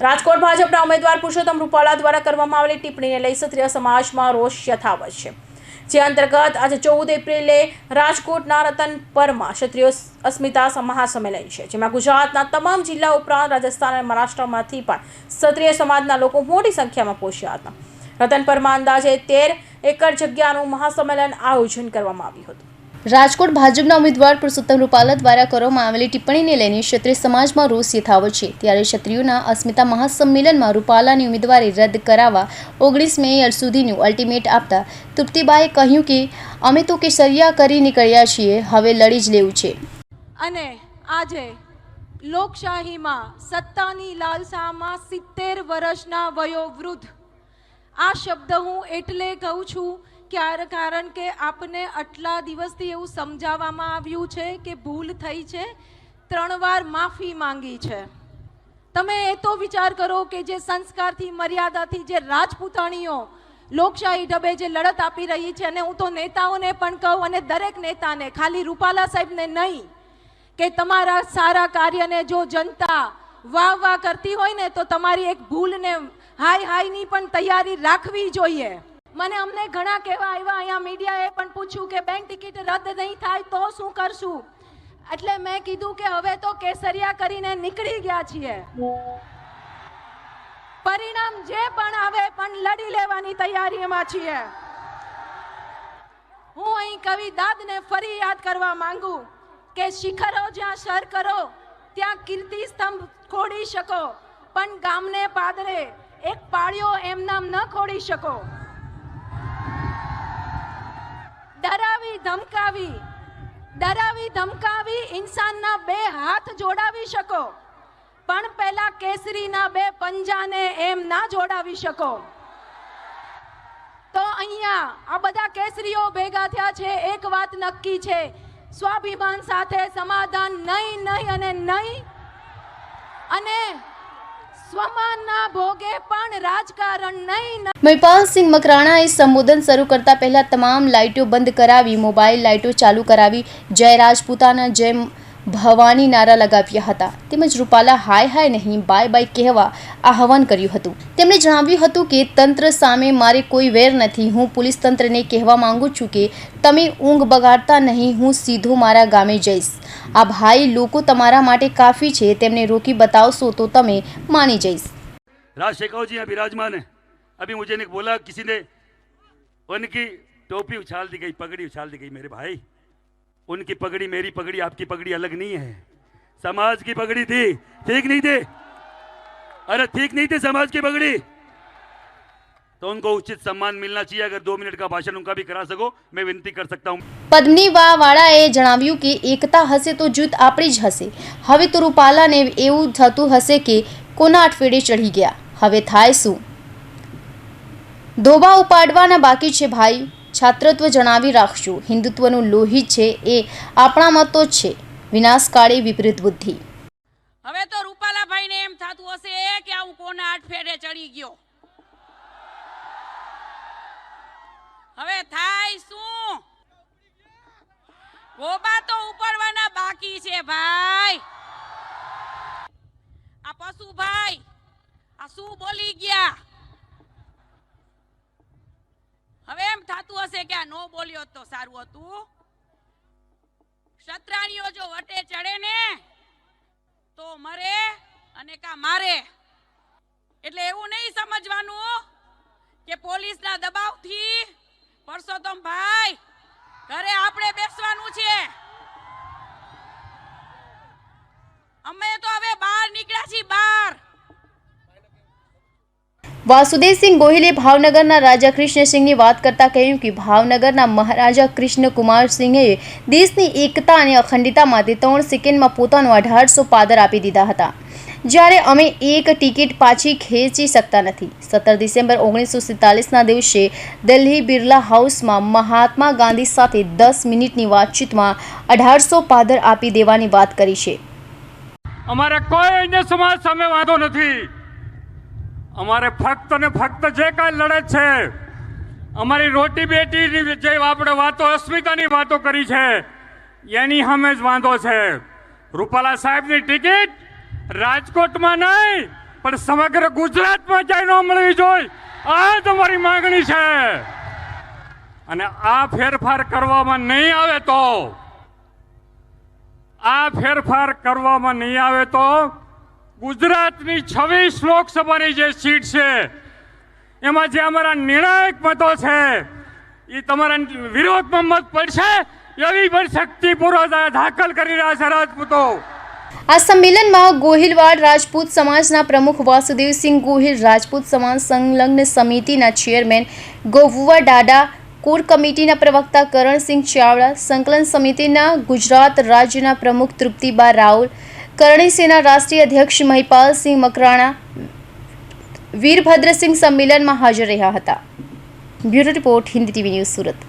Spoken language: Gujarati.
રાજકોટ ભાજપના ઉમેદવાર પુરુષોત્તમ રૂપાલા દ્વારા કરવામાં આવેલી ટિપ્પણીને લઈ ક્ષત્રિય સમાજમાં રોષ યથાવત છે. જે અંતર્ગત આજે ચૌદ એપ્રિલે રાજકોટના રતન પરમાં ક્ષત્રિય અસ્મિતા મહાસંમેલન છે, જેમાં ગુજરાતના તમામ જિલ્લા ઉપરાંત રાજસ્થાન અને મહારાષ્ટ્રમાંથી પણ ક્ષત્રિય સમાજના લોકો મોટી સંખ્યામાં પહોંચ્યા હતા. રતન પરમાં અંદાજે તેર એકર જગ્યાનું મહાસંમેલન આયોજન કરવામાં આવ્યું હતું. રાજકોટ ભાજપના ઉમેદવાર પુરુષોત્તમ રૂપાલા દ્વારા કરવામાં આવેલી ટિપ્પણીને લઈને ક્ષત્રિય સમાજમાં રોષ યથાવત છે. ત્યારે ક્ષત્રિયોના અસ્મિતા મહાસંમેલનમાં રૂપાલાની ઉમેદવારી રદ કરાવવા ઓગણીસ મે સુધીનું અલ્ટિમેટ આપતા તૃપ્તિબાએ કહ્યું કે, અમે તો કેસરિયા કરી નીકળ્યા છીએ, હવે લડી જ લેવું છે. અને આજે લોકશાહીમાં સત્તાની લાલસામાં સિત્તેર વર્ષના વયોવૃદ્ધ. આ શબ્દ હું એટલે કહું છું ક્યાર? કારણ કે આપને આટલા દિવસથી એવું સમજાવવામાં આવ્યું છે કે ભૂલ થઈ છે. ત્રણ વાર માફી માંગી છે. તમે એ તો વિચાર કરો કે જે સંસ્કારથી, મર્યાદાથી જે રાજપૂતાણીઓ લોકશાહી ઢબે જે લડત આપી રહી છે અને હું તો નેતાઓને પણ કહું અને દરેક નેતાને, ખાલી રૂપાલા સાહેબને નહીં, કે તમારા સારા કાર્યને જો જનતા વાહ વાહ કરતી હોય ને તો તમારી એક ભૂલને હાય હાયની પણ તૈયારી રાખવી જોઈએ. મને અમને ઘણા કહેવા આવ્યા. અહીંયા મીડિયાએ પણ પૂછ્યું કે બેંક ટિકિટ રદ નહીં થાય તો શું કરશું? એટલે મેં કીધું કે હવે તો કેસરિયા કરીને નીકળી ગયા છીએ. પરિણામ જે પણ આવે પણ લડી લેવાની તૈયારીમાં છીએ. હું અહીં કવિ દાદને ફરી યાદ કરવા માંગુ કે શિખરો જ્યાં સર કરો, ત્યાં કીર્તિ સ્તંભ ખોડી શકો. પણ ગામને પાદરે એક પાળ્યો એમ નામ ન ખોડી શકો. ધમકાવી, ડરાવી, ધમકાવી ઇન્સાનના બે હાથ જોડાવી શકો, પણ પહેલા કેસરીના બે પંજાને એમ ના જોડાવી શકો. તો અહીંયા આ બધા કેસરીઓ ભેગા થયા છે, એક વાત નક્કી છે, સ્વાભિમાન સાથે સમાધાન નહીં નહીં અને નહીં. અને સ્વમાનના ભોગે પણ રાજકારણ નહીં મહિપાલસિંહ મકરાણાએ સંબોધન શરૂ કરતા પહેલા તમામ લાઇટો બંધ કરાવી મોબાઈલ લાઇટો ચાલુ કરાવી. જય રાજપૂતાના, જય ભવાની નારા લગાવ્યા હતા તેમજ રૂપાલા હાય હાય નહીં બાય બાય કહેવા આહવાન કર્યું હતું તેમણે જણાવ્યું હતું કે તંત્ર સામે મારે કોઈ વેર નથી હું પોલીસ તંત્રને કહેવા માંગુ છું કે તમે ઊંઘ બગાડતા નહીં હું સીધો મારા ગામે જઈશ આ ભાઈ લોકો તમારા માટે કાફી છે તેમને રોકી બતાવશો તો તમે માની જઈશ राज शेखाव जी यहाँ विराजमान है अभी मुझे ने बोला किसी ने उनकी टोपी उछाल दी गई पगड़ी उछाल दी गई मेरे भाई उनकी पगड़ी मेरी पगड़ी आपकी पगड़ी अलग नहीं है समाज की पगड़ी थी ठीक नहीं थे अरे ठीक नहीं थे समाज की पगड़ी तो उनको उचित सम्मान मिलना चाहिए अगर दो मिनट का भाषण उनका भी करा सको मैं विनती कर सकता हूँ પદ્મની વાળાએ જણાવ્યું કે એકતા હશે તો જૂથ આપણી જ હશે હવે તો રૂપાલાને એવું થતું હશે કે કોના અઠવેડે ચઢી ગયા હવે થાય શું ધોબા ઉપાડવાના બાકી છે ભાઈ છાત્રત્વ જણાવી રાખશું હિન્દુત્વનું લોહી છે એ આપણામાં તો છે. વિનાશકાળી વિપરીત બુદ્ધિ. હવે તો રૂપાલાભાઈને એમ થતું હશે કે હું કોના આઠ ફેરે ચડી ગયો? હવે થાય શું? ગોબા તો ઉપડવાના બાકી છે ભાઈ. આ પશુભાઈ, આ શું બોલી ગયા હવે એમ થતું હશે કે આ નો હોત તો સારું હતું? ક્ષત્રાણીઓ જો વટે ચડે ને, તો મરે અને કા મારે? એટલે એવું નહીં સમજવાનું કે પોલીસના દબાવથી પરસોત્તમ ભાઈ, ઘરે આપણે બેસવાનું છે. અમે તો હવે બહાર નીકળ્યા છીએ બહાર વાસુદેવસિંહ ગોહિલે ભાવનગરના રાજા કૃષ્ણસિંહની વાત કરતા કહ્યું કે ભાવનગરના મહારાજા કૃષ્ણ કુમારસિંહે દેશની એકતા અને અખંડિતા માટે ત્રણ સેકન્ડમાં પોતાનું અઢારસો પાદર આપી દીધા હતા. જ્યારે અમે એક ટિકિટ પાછી ખેંચી શકતા નથી. સત્તર ડિસેમ્બર ઓગણીસો સિસ્તાલીસના દિવસે દિલ્હી બિરલા હાઉસમાં મહાત્મા ગાંધી સાથે દસ મિનિટની વાતચીતમાં અઢારસો પાદર આપી દેવાની વાત કરી છે. અમારા કોઈ અન્ય સમાજ સામે વાંધો નથી. અમારે ફક્ત ને ફક્ત જે કાંઈ લડત છે, અમારી રોટી બેટીની જે આપણે વાતો, અસ્મિતાની વાતો કરી છે, એની સામે જ વાંધો છે. રૂપાલા સાહેબની ટિકિટ રાજકોટમાં નહીં, પણ સમગ્ર ગુજરાતમાં ક્યાંય ન મળવી જોઈએ આ તમારી માંગણી છે. અને આ ફેરફાર કરવામાં નહીં આવે તો, આ ફેરફાર કરવામાં નહીં આવે તો ગુજરાતની છવ્વીસ લોકસભાની જે સીટ છે, એમાં જે અમારા નિર્ણાયક મતો છે એ તમારા વિરોધમાં મત પડશે એવી પણ શક્તિપૂર્વક દાખલ કરી રહ્યા છે રાજપૂતો. આ સંમેલનમાં ગોહિલવાડ રાજપૂત સમાજના પ્રમુખ વાસુદેવસિંહ ગોહિલ, રાજપૂત સમાજ સંલગ્ન સમિતિના ચેરમેન ગોવુવા ડાડા, કોર કમિટીના પ્રવક્તા કરણસિંહ ચાવડા, સંકલન સમિતિના ગુજરાત રાજ્યના પ્રમુખ તૃપ્તિબા રાઉલ કરણી સેના રાષ્ટ્રીય અધ્યક્ષ મહિપાલસિંહ મકરાણા, વીરભદ્રસિંહ સંમેલનમાં હાજર રહ્યા હતા. Bureau report, Hindi TV news Surat.